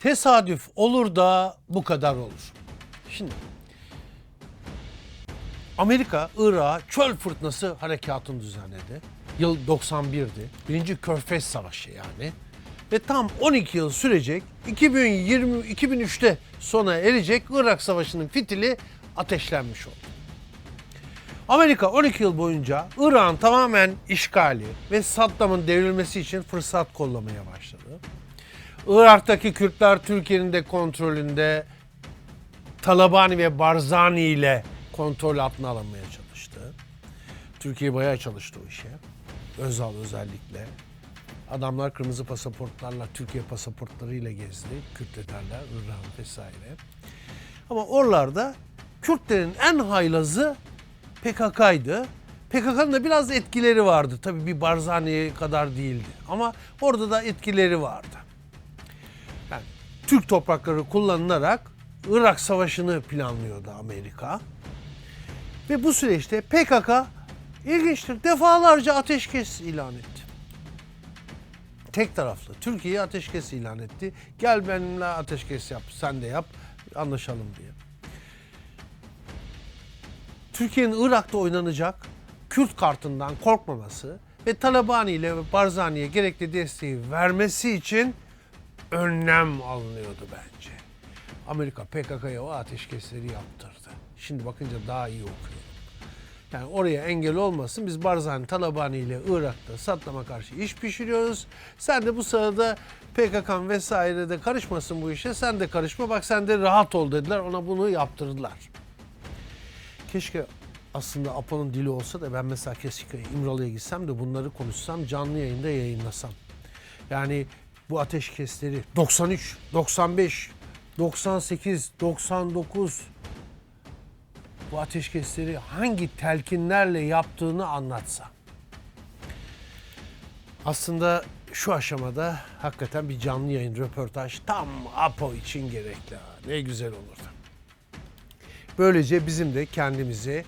Tesadüf olur da bu kadar olur. Şimdi Amerika Irak'a çöl fırtınası harekatını düzenledi. Yıl 91'di. Birinci Körfez Savaşı yani. Ve tam 12 yıl sürecek 2020 2003'te sona erecek Irak Savaşı'nın fitili ateşlenmiş oldu. Amerika 12 yıl boyunca Irak'ın tamamen işgali ve Saddam'ın devrilmesi için fırsat kollamaya başladı. Irak'taki Kürtler Türkiye'nin de kontrolünde Talabani ve Barzani ile kontrol altına alınmaya çalıştı. Türkiye bayağı çalıştı o işe. Özal özellikle. Adamlar kırmızı pasaportlarla, Türkiye pasaportlarıyla gezdi. Kürt ederler, Irak vesaire. Ama oralarda Kürtlerin en haylazı PKK'ydı. PKK'nın da biraz etkileri vardı. Tabii bir Barzani kadar değildi. Ama orada da etkileri vardı. Türk toprakları kullanılarak Irak Savaşı'nı planlıyordu Amerika. Ve bu süreçte PKK ilginçtir defalarca ateşkes ilan etti. Tek taraflı. Türkiye'ye ateşkes ilan etti. Gel benimle ateşkes yap, sen de yap, anlaşalım diye. Türkiye'nin Irak'ta oynanacak Kürt kartından korkmaması ve Talabani ile Barzani'ye gerekli desteği vermesi için önlem alınıyordu bence. Amerika PKK'ya o ateşkesleri yaptırdı. Şimdi bakınca daha iyi okuyorum. Yani oraya engel olmasın. Biz Barzani, Talabani ile Irak'ta Saddam'a karşı iş pişiriyoruz. Sen de bu sırada PKK vesaire de karışmasın bu işe. Sen de karışma bak sen de rahat ol dediler. Ona bunu yaptırdılar. Keşke aslında Apo'nun dili olsa da ben mesela keşke İmralı'ya gitsem de bunları konuşsam canlı yayında yayınlasam. Yani bu ateşkesleri 93, 95, 98, 99 bu ateşkesleri hangi telkinlerle yaptığını anlatsa. Aslında şu aşamada hakikaten bir canlı yayın röportaj tam Apo için gerekli. Ne güzel olurdu. Böylece bizim de kendimizi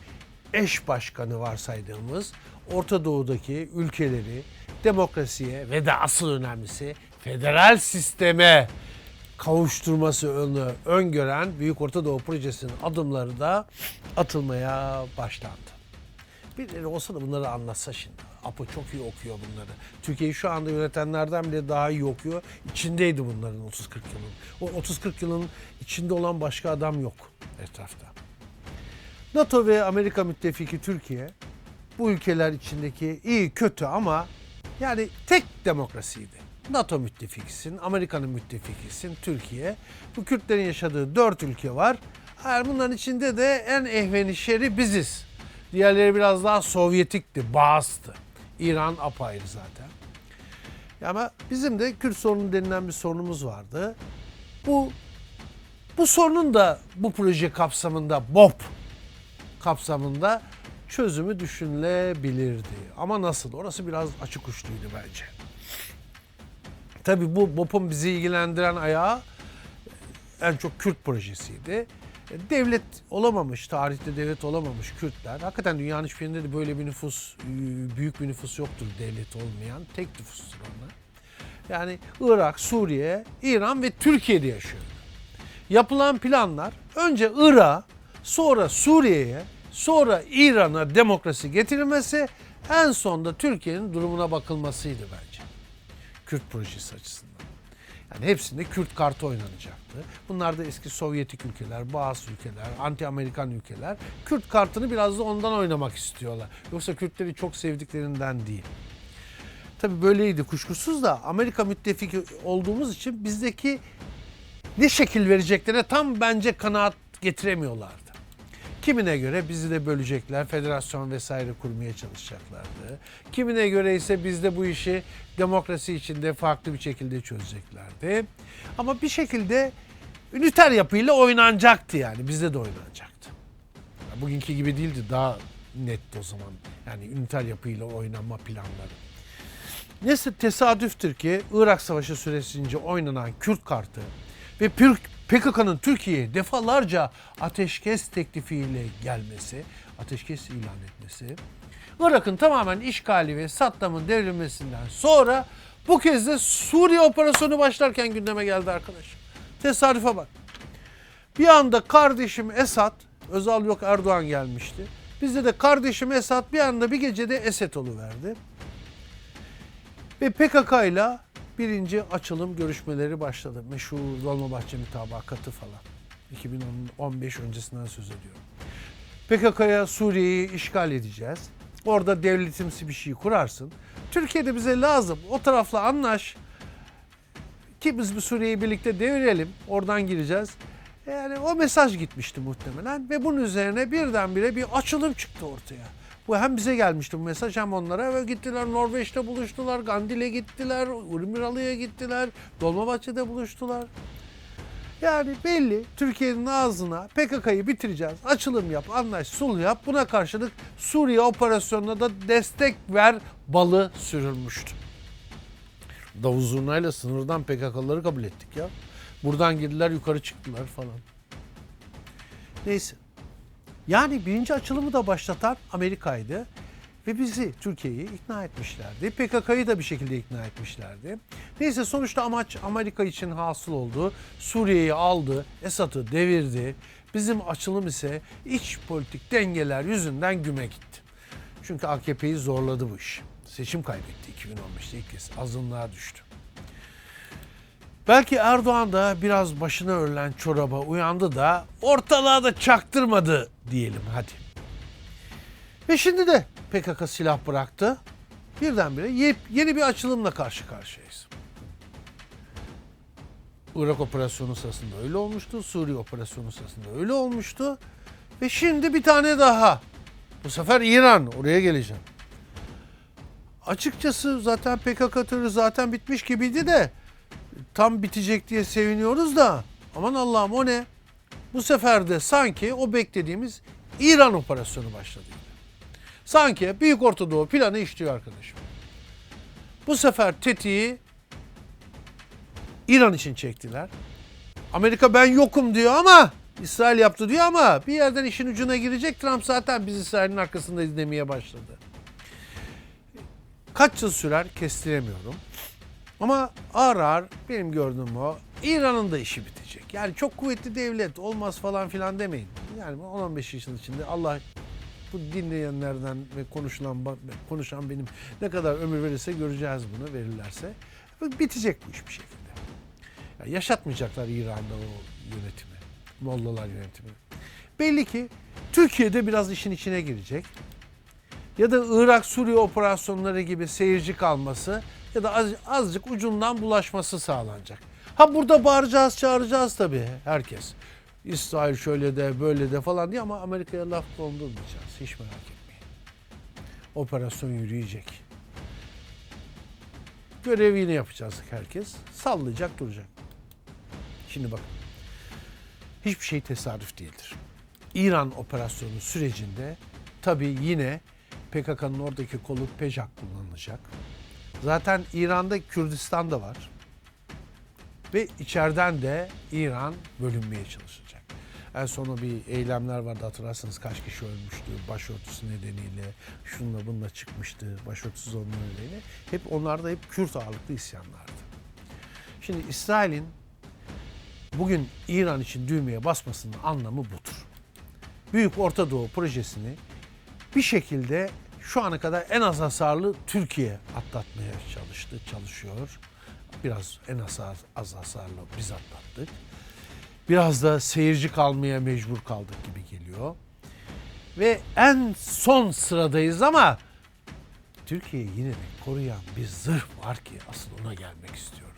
eş başkanı varsaydığımız Orta Doğu'daki ülkeleri demokrasiye ve de asıl önemlisi federal sisteme kavuşturması önü öngören Büyük Orta Doğu Projesi'nin adımları da atılmaya başlandı. Birileri olsa da bunları anlatsa şimdi. Apo çok iyi okuyor bunları. Türkiye'yi şu anda yönetenlerden bile daha iyi okuyor. İçindeydi bunların 30-40 yılın. O 30-40 yılın içinde olan başka adam yok etrafta. NATO ve Amerika müttefiki Türkiye bu ülkeler içindeki iyi kötü ama yani tek demokrasiydi. NATO müttefikisin, Amerika'nın müttefikisin, Türkiye. Bu Kürtlerin yaşadığı dört ülke var. Eğer bunların içinde de en ehveni şeri biziz. Diğerleri biraz daha Sovyetikti, Bağız'tı. İran apayrı zaten. Ama bizim de Kürt sorunu denilen bir sorunumuz vardı. Bu bu sorunun da bu proje kapsamında BOP kapsamında çözümü düşünülebilirdi. Ama nasıl? Orası biraz açık uçluydu bence. Tabii bu BOP'un bizi ilgilendiren ayağı en çok Kürt projesiydi. E, Devlet olamamış, tarihte devlet olamamış Kürtler. Hakikaten dünyanın hiçbir yerinde de böyle bir nüfus, e, büyük bir nüfus yoktur devlet olmayan. Tek nüfustur onlar. Yani Irak, Suriye, İran ve Türkiye'de yaşıyor. Yapılan planlar önce Irak'a, sonra Suriye'ye, sonra İran'a demokrasi getirilmesi, en sonda Türkiye'nin durumuna bakılmasıydı bence. Kürt projesi açısından. Yani hepsinde Kürt kartı oynanacaktı. Bunlar da eski Sovyetik ülkeler, bazı ülkeler, anti-Amerikan ülkeler. Kürt kartını biraz da ondan oynamak istiyorlar. Yoksa Kürtleri çok sevdiklerinden değil. Tabii böyleydi kuşkusuz da Amerika müttefiki olduğumuz için bizdeki ne şekil vereceklerine tam bence kanaat getiremiyorlardı. Kimine göre bizi de bölecekler, federasyon vesaire kurmaya çalışacaklardı. Kimine göre ise bizde bu işi demokrasi içinde farklı bir şekilde çözeceklerdi. Ama bir şekilde üniter yapıyla oynanacaktı yani, bizde de oynanacaktı. Bugünkü gibi değildi, daha netti o zaman. Yani üniter yapıyla oynanma planları. Neyse tesadüftür ki Irak Savaşı süresince oynanan Kürt kartı ve Pür- PKK'nın Türkiye'ye defalarca ateşkes teklifiyle gelmesi, ateşkes ilan etmesi, Irak'ın tamamen işgali ve Saddam'ın devrilmesinden sonra bu kez de Suriye operasyonu başlarken gündeme geldi arkadaş. Tesadüfe bak. Bir anda kardeşim Esat, Özal yok Erdoğan gelmişti. Bizde de kardeşim Esat bir anda bir gecede Esed verdi. Ve PKK ile birinci açılım görüşmeleri başladı. Meşhur Dolmabahçe mütabakatı falan. 2015 öncesinden söz ediyorum. PKK'ya Suriye'yi işgal edeceğiz. Orada devletimsi bir şey kurarsın. Türkiye'de bize lazım. O tarafla anlaş. Ki biz bu Suriye'yi birlikte devirelim. Oradan gireceğiz. Yani o mesaj gitmişti muhtemelen ve bunun üzerine birdenbire bir açılım çıktı ortaya. Bu hem bize gelmişti bu mesaj hem onlara ve gittiler Norveç'te buluştular, Gandil'e gittiler, Urmiralı'ya gittiler, Dolmabahçe'de buluştular. Yani belli Türkiye'nin ağzına PKK'yı bitireceğiz, açılım yap, anlaş, sul yap. Buna karşılık Suriye operasyonuna da destek ver balı sürülmüştü. Davul zurnayla sınırdan PKK'ları kabul ettik ya. Buradan girdiler yukarı çıktılar falan. Neyse. Yani birinci açılımı da başlatan Amerika'ydı. Ve bizi, Türkiye'yi ikna etmişlerdi. PKK'yı da bir şekilde ikna etmişlerdi. Neyse sonuçta amaç Amerika için hasıl oldu. Suriye'yi aldı, Esad'ı devirdi. Bizim açılım ise iç politik dengeler yüzünden güme gitti. Çünkü AKP'yi zorladı bu iş. Seçim kaybetti 2015'te ilk kez. Azınlığa düştü. Belki Erdoğan da biraz başına örülen çoraba uyandı da ortalığa da çaktırmadı diyelim hadi. Ve şimdi de PKK silah bıraktı. Birdenbire yeni bir açılımla karşı karşıyayız. Irak operasyonu sırasında öyle olmuştu. Suriye operasyonu sırasında öyle olmuştu. Ve şimdi bir tane daha. Bu sefer İran. Oraya geleceğim. Açıkçası zaten PKK terörü zaten bitmiş gibiydi de tam bitecek diye seviniyoruz da aman Allah'ım o ne? Bu sefer de sanki o beklediğimiz İran operasyonu başladı. Sanki Büyük Orta Doğu planı işliyor arkadaşım. Bu sefer tetiği İran için çektiler. Amerika ben yokum diyor ama İsrail yaptı diyor ama bir yerden işin ucuna girecek. Trump zaten biz İsrail'in arkasındayız demeye başladı. Kaç yıl sürer kestiremiyorum. Ama ağır ağır benim gördüğüm o İran'ın da işi bitecek. Yani çok kuvvetli devlet olmaz falan filan demeyin. Yani 10-15 yıl içinde Allah bu dinleyenlerden ve konuşulan konuşan benim ne kadar ömür verirse göreceğiz bunu verirlerse. Bitecek bu iş bir şekilde. Yani yaşatmayacaklar İran'da o yönetimi. Mollalar yönetimi. Belli ki Türkiye'de biraz işin içine girecek ya da Irak Suriye operasyonları gibi seyirci kalması ya da az, azıcık ucundan bulaşması sağlanacak. Ha burada bağıracağız, çağıracağız tabii herkes. İsrail şöyle de böyle de falan diye ama Amerika'ya laf kondurmayacağız. Hiç merak etmeyin. Operasyon yürüyecek. Görevini yapacağız herkes. Sallayacak duracak. Şimdi bakın. Hiçbir şey tesadüf değildir. İran operasyonu sürecinde tabii yine PKK'nın oradaki kolu PEJAK kullanılacak. Zaten İran'da Kürdistan da var. Ve içeriden de İran bölünmeye çalışacak. En son bir eylemler vardı hatırlarsanız kaç kişi ölmüştü başörtüsü nedeniyle. Şunla bununla çıkmıştı başörtüsüz olma nedeniyle. Hep onlar da hep Kürt ağırlıklı isyanlardı. Şimdi İsrail'in bugün İran için düğmeye basmasının anlamı budur. Büyük Orta Doğu projesini bir şekilde şu ana kadar en az hasarlı Türkiye atlatmaya çalıştı, çalışıyor. Biraz en az, az hasarlı biz atlattık. Biraz da seyirci kalmaya mecbur kaldık gibi geliyor. Ve en son sıradayız ama Türkiye'yi yine de koruyan bir zırh var ki asıl ona gelmek istiyorum.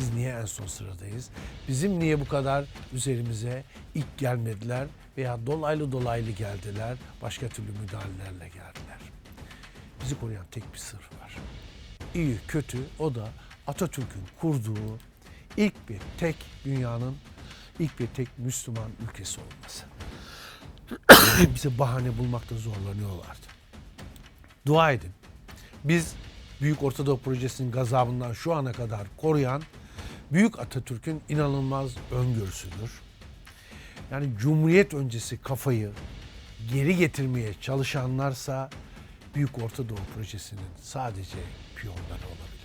Biz niye en son sıradayız? Bizim niye bu kadar üzerimize ilk gelmediler veya dolaylı dolaylı geldiler, başka türlü müdahalelerle geldiler. Bizi koruyan tek bir sır var. İyi, kötü o da Atatürk'ün kurduğu ilk bir tek dünyanın ilk bir tek Müslüman ülkesi olması. Bize bahane bulmakta zorlanıyorlardı. Dua edin. Biz Büyük Ortadoğu Projesi'nin gazabından şu ana kadar koruyan Büyük Atatürk'ün inanılmaz öngörüsüdür. Yani Cumhuriyet öncesi kafayı geri getirmeye çalışanlarsa Büyük Orta Doğu Projesi'nin sadece piyonları olabilir.